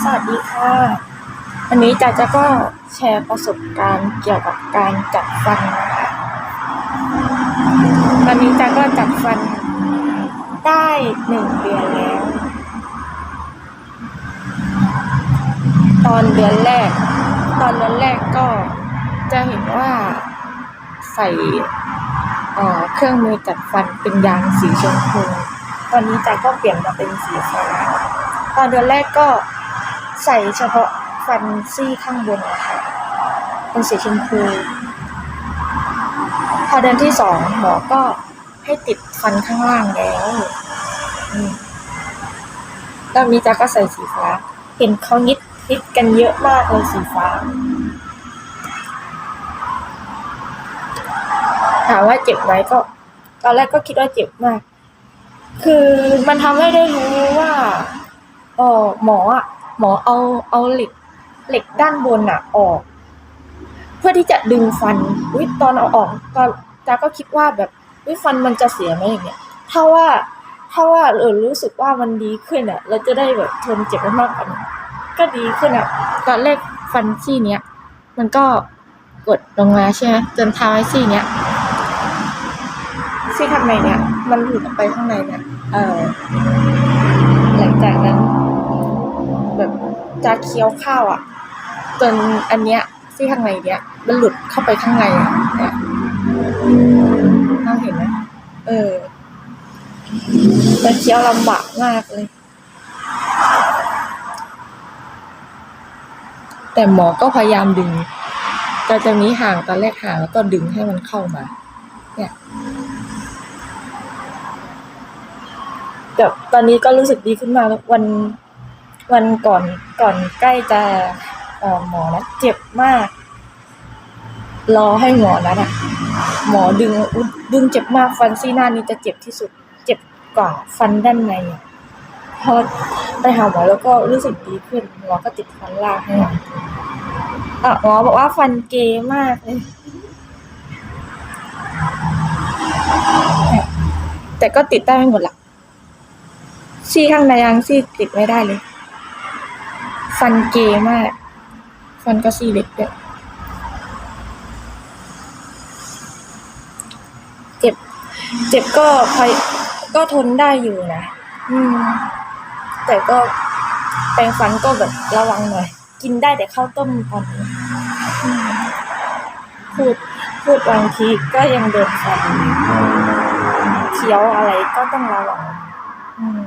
สวัสดีค่ะ วันนี้จ๋าจะก็แชร์ประสบการณ์เกี่ยวกับการจัดฟันนะคะตอนนี้จ๋าก็จัดฟันได้หนึ่งเดือนแล้ว ตอนเดือนแรก ตอนเดือนแรกก็จะเห็นว่าใส่อ่อเครื่องมือจัดฟันเป็นยางสีชมพู ตอนนี้จ๋าก็เปลี่ยนมาเป็นสีฟ้าตอนเดือนแรกก็ใส่เฉพาะฟันซี่ข้างบนนะคะเป็นสีชมพู พอเดือนที่สองหมอก็ให้ติดฟันข้างล่างแล้วอืมรอบนี้จะก็ใส่สีฟ้า เห็นเขานิดนิดกันเยอะมากเลยสีฟ้า ถามว่าเจ็บไหมก็ ตอนแรกก็คิดว่าเจ็บมาก คือมันทำให้ได้รู้ว่าเออหมออะหมอเอาเอาเหล็กเหล็กด้านบนอะ ออก เพื่อที่จะดึงฟันอุ้ยตอนเอาออกตอนจ้าก็คิดว่าแบบอุ้ยฟันมันจะเสียไหมอย่างเงี้ยถ้าว่าถ้าว่าเออรู้สึกว่ามันดีขึ้นอะ เราจะได้แบบทนเจ็บได้มากกว่านี้ก็ดีขึ้นอะ ตอนแรกฟันซี่เนี้ยมันก็กดลงมาใช่ไหมจนทำให้ซี่เนี้ย ซี่ข้างในเนี่ย มันหลุดออกไปข้างในเนี่ย เออหลังจากนั้น แบบจะเคี้ยวข้าวอะ จนอันเนี้ยซี่ข้างในเนี้ยมันหลุดเข้าไปข้างในอะเนี่ยเราเห็นไหมเออมันเคี้ยวลำบากมากเลย แต่หมอก็พยายามดึงจะจะมีห่างตอนแรกห่างแล้วก็ดึงให้มันเข้ามา เนี่ย แบบตอนนี้ก็รู้สึกดีขึ้นมาแล้ววันวันก่อนก่อนใกล้จะเอ่อหมอนะเจ็บมาก รอให้หมอนัดอะหมอดึงอุ๊ยดึงเจ็บมากฟันซี่หน้านี้จะเจ็บที่สุด เจ็บกว่าฟันด้านในพอไปหาหมอแล้วก็รู้สึกดีขึ้นหมอก็ติดฟันล่างให้อะอะหมอบอกว่าฟันเกยมากเลยแต่ก็ติดได้ไม่หมดหรอก ซี่ข้างในยังซี่ติดไม่ได้เลย ฟันเกมาก ฟันก็ซี่เล็กด้วยเจ็บ เจ็บก็พยก็ทนได้อยู่นะ อืม แต่ก็แปรงฟันก็แบบระวังหน่อย กินได้แต่ข้าวต้มตอนนี้อืมพูดพูดบางทีก็ยังโดนฟันเคี้ยวอะไรก็ต้องระวังอืม